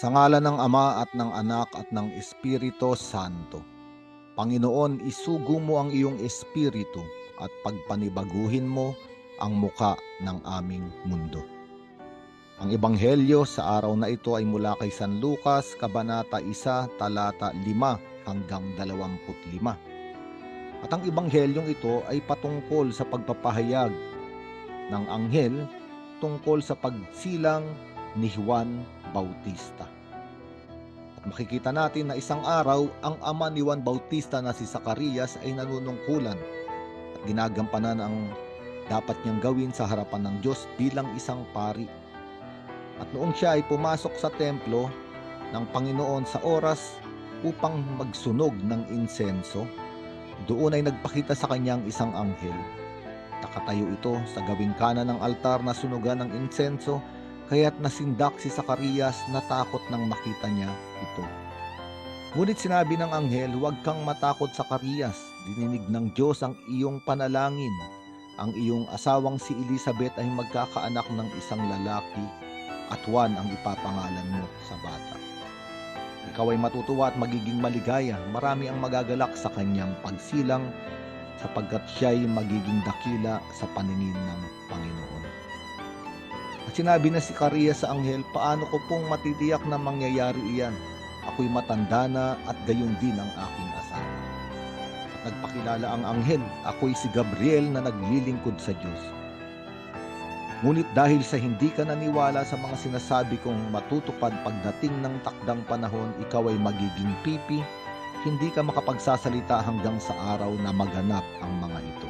Sa ngala ng Ama at ng Anak at ng Espiritu Santo. Panginoon, isugo mo ang iyong espiritu at pagpanibaguhin mo ang muka ng aming mundo. Ang ebanghelyo sa araw na ito ay mula kay San Lucas, Kabanata 1, talata 5 hanggang 25. At ang ebanghelyong ito ay patungkol sa pagpapahayag ng anghel tungkol sa pagsilang ni Juan Bautista. Makikita natin na isang araw, ang ama ni Juan Bautista na si Zacarias ay nanunungkulan at ginagampanan ang dapat niyang gawin sa harapan ng Diyos bilang isang pari. At noong siya ay pumasok sa templo ng Panginoon sa oras upang magsunog ng insenso, doon ay nagpakita sa kanyang isang anghel. Nakatayo ito sa gawing kanan ng altar na sunugan ng insenso, kaya't nasindak si Zacarias na takot nang makita niya ito. Ngunit sinabi ng anghel, huwag kang matakot Zacarias, dininig ng Diyos ang iyong panalangin. Ang iyong asawang si Elizabeth ay magkakaanak ng isang lalaki at Juan ang ipapangalan mo sa bata. Ikaw ay matutuwa at magiging maligaya. Marami ang magagalak sa kanyang pagsilang sapagkat siya ay magiging dakila sa paningin ng Panginoon. Sinabi na si Karia sa anghel, paano ko pong matitiyak na mangyayari iyan? Ako'y matanda na at gayon din ang aking asawa. At nagpakilala ang anghel, ako'y si Gabriel na naglilingkod sa Diyos. Ngunit dahil sa hindi ka naniwala sa mga sinasabi kong matutupad pagdating ng takdang panahon, ikaw ay magiging pipi, hindi ka makapagsasalita hanggang sa araw na maganap ang mga ito.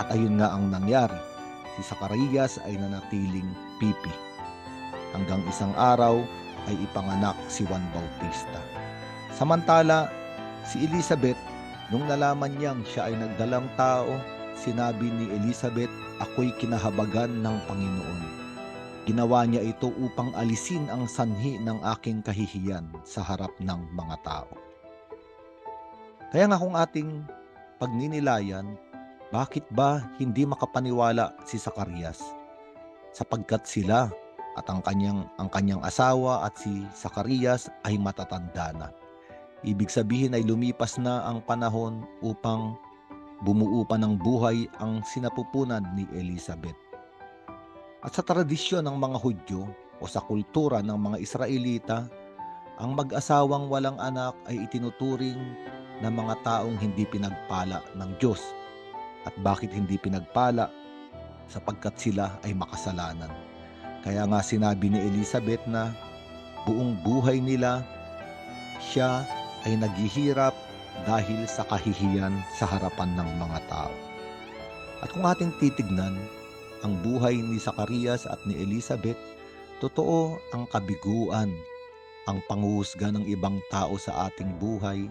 At ayun nga ang nangyari, si Zacarias ay nanatiling pipi. Hanggang isang araw ay ipanganak si Juan Bautista. Samantala, si Elizabeth, nung nalaman niyang siya ay nagdalang tao, sinabi ni Elizabeth, ako'y kinahabagan ng Panginoon. Ginawa niya ito upang alisin ang sanhi ng aking kahihiyan sa harap ng mga tao. Kaya nga kung ating pagninilayan, bakit ba hindi makapaniwala si Zacarias? Sapagkat sila at ang kanyang, ang kanyang asawa at si Zacarias ay matatanda na. Ibig sabihin ay lumipas na ang panahon upang bumuo pa ng buhay ang sinapupunan ni Elizabeth. At sa tradisyon ng mga Hudyo o sa kultura ng mga Israelita, ang mag-asawang walang anak ay itinuturing na mga taong hindi pinagpala ng Diyos. At bakit hindi pinagpala? Sapagkat sila ay makasalanan. Kaya nga sinabi ni Elizabeth na buong buhay nila siya ay naghihirap dahil sa kahihiyan sa harapan ng mga tao. At kung ating titignan, ang buhay ni Zacarias at ni Elizabeth, totoo ang kabiguan, ang panguhusga ng ibang tao sa ating buhay,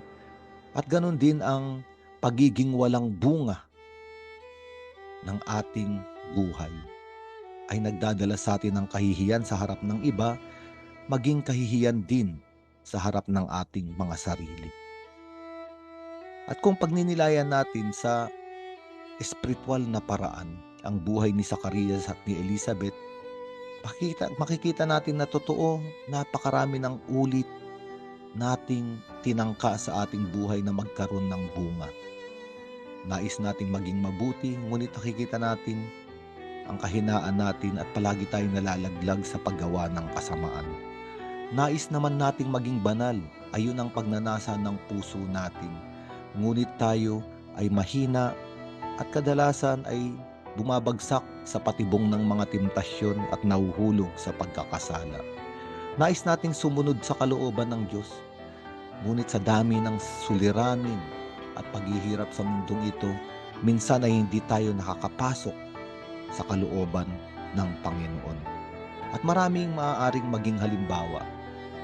at ganun din ang pagiging walang bunga ng ating buhay ay nagdadala sa atin ng kahihiyan sa harap ng iba, maging kahihiyan din sa harap ng ating mga sarili. At kung pagninilayan natin sa espiritual na paraan ang buhay ni Zacarias at ni Elizabeth, makikita, makikita natin na totoo, napakarami ng ulit nating tinangka sa ating buhay na magkaroon ng bunga. Nais nating maging mabuti, ngunit nakikita natin ang kahinaan natin at palagi tayong nalalaglag sa paggawa ng kasamaan. Nais naman nating maging banal, ayun ang pagnanasa ng puso natin ngunit tayo ay mahina at kadalasan ay bumabagsak sa patibong ng mga temptasyon at nahuhulog sa pagkakasala. Nais nating sumunod sa kalooban ng Diyos, ngunit sa dami ng suliranin at paghihirap sa mundong ito, minsan ay hindi tayo nakakapasok sa kalooban ng Panginoon. At maraming maaaring maging halimbawa.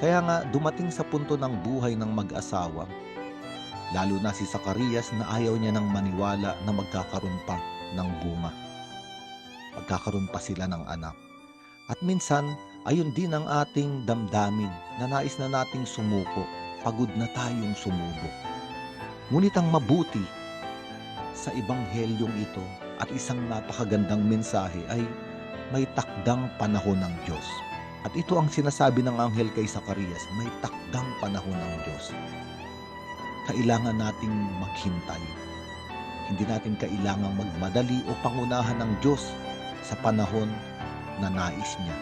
Kaya nga dumating sa punto ng buhay ng mag-asawa lalo na si Zacarias na ayaw niya nang maniwala na magkakaroon pa ng bunga. Magkakaroon pa sila ng anak. At minsan, ayun din ang ating damdamin na nais na nating sumuko, pagod na tayong sumubok. Ngunit ang mabuti sa ibanghelyong ito at isang napakagandang mensahe ay may takdang panahon ng Diyos. At ito ang sinasabi ng anghel kay Zacarias, may takdang panahon ng Diyos. Kailangan nating maghintay. Hindi natin kailangang magmadali o pangunahan ng Diyos sa panahon na nais niya.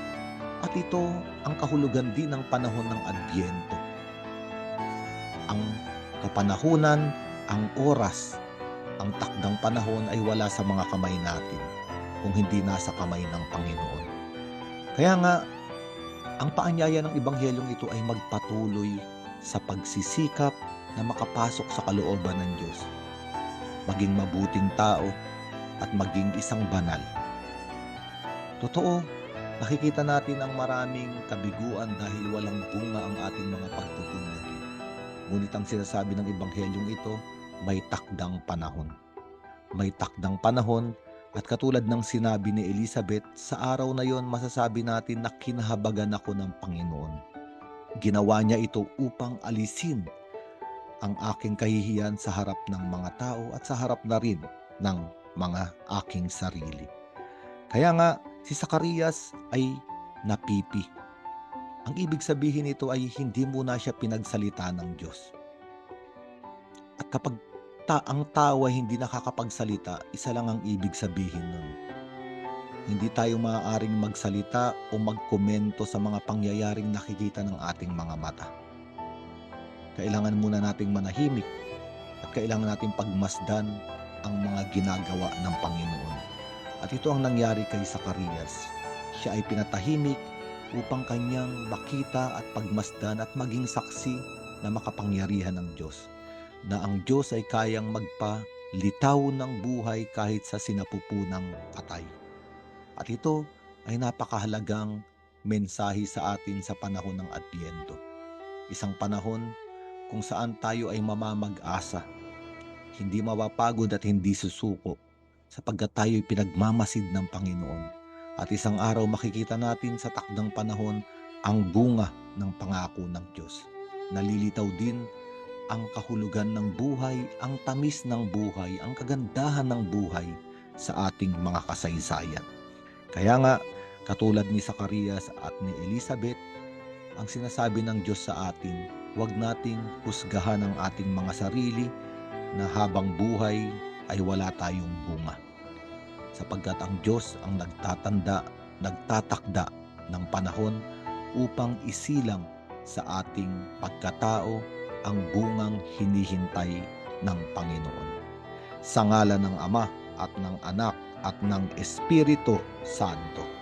At ito ang kahulugan din ng panahon ng Adbyento. Ang kapanahunan, ang oras, ang takdang panahon ay wala sa mga kamay natin kung hindi nasa kamay ng Panginoon. Kaya nga, ang paanyaya ng Ebanghelyo ito ay magpatuloy sa pagsisikap na makapasok sa kalooban ng Diyos. Maging mabuting tao at maging isang banal. Totoo, nakikita natin ang maraming kabiguan dahil walang bunga ang ating mga pagpupunyagi. Ngunit ang sinasabi ng Ebanghelyong ito, may takdang panahon. May takdang panahon at katulad ng sinabi ni Elizabeth, sa araw na yon masasabi natin na kinahabagan ako ng Panginoon. Ginawa niya ito upang alisin ang aking kahihiyan sa harap ng mga tao at sa harap na rin ng mga aking sarili. Kaya nga, si Zacarias ay napipi. Ang ibig sabihin nito ay hindi muna siya pinagsalita ng Diyos. At kapag ta ang tao ay hindi nakakapagsalita, isa lang ang ibig sabihin nun. Hindi tayo maaaring magsalita o magkomento sa mga pangyayaring nakikita ng ating mga mata. Kailangan muna nating manahimik at kailangan nating pagmasdan ang mga ginagawa ng Panginoon. At ito ang nangyari kay Zacarias. Siya ay pinatahimik upang kanyang makita at pagmasdan at maging saksi na makapangyarihan ng Diyos na ang Diyos ay kayang magpalitaw ng buhay kahit sa sinapupunang patay. At ito ay napakahalagang mensahe sa atin sa panahon ng Adbyento. Isang panahon kung saan tayo ay mamamag-asa, hindi mapapagod at hindi susuko sapagkat tayo ay pinagmamasid ng Panginoon. At isang araw makikita natin sa takdang panahon ang bunga ng pangako ng Diyos. Nalilitaw din ang kahulugan ng buhay, ang tamis ng buhay, ang kagandahan ng buhay sa ating mga kasaysayan. Kaya nga, katulad ni Zacarias at ni Elizabeth, ang sinasabi ng Diyos sa atin, huwag nating husgahan ang ating mga sarili na habang buhay ay wala tayong bunga. Sapagkat ang Diyos ang nagtatanda, nagtatakda ng panahon upang isilang sa ating pagkatao ang bungang hinihintay ng Panginoon. Sa ngala ng Ama at ng Anak at ng Espiritu Santo.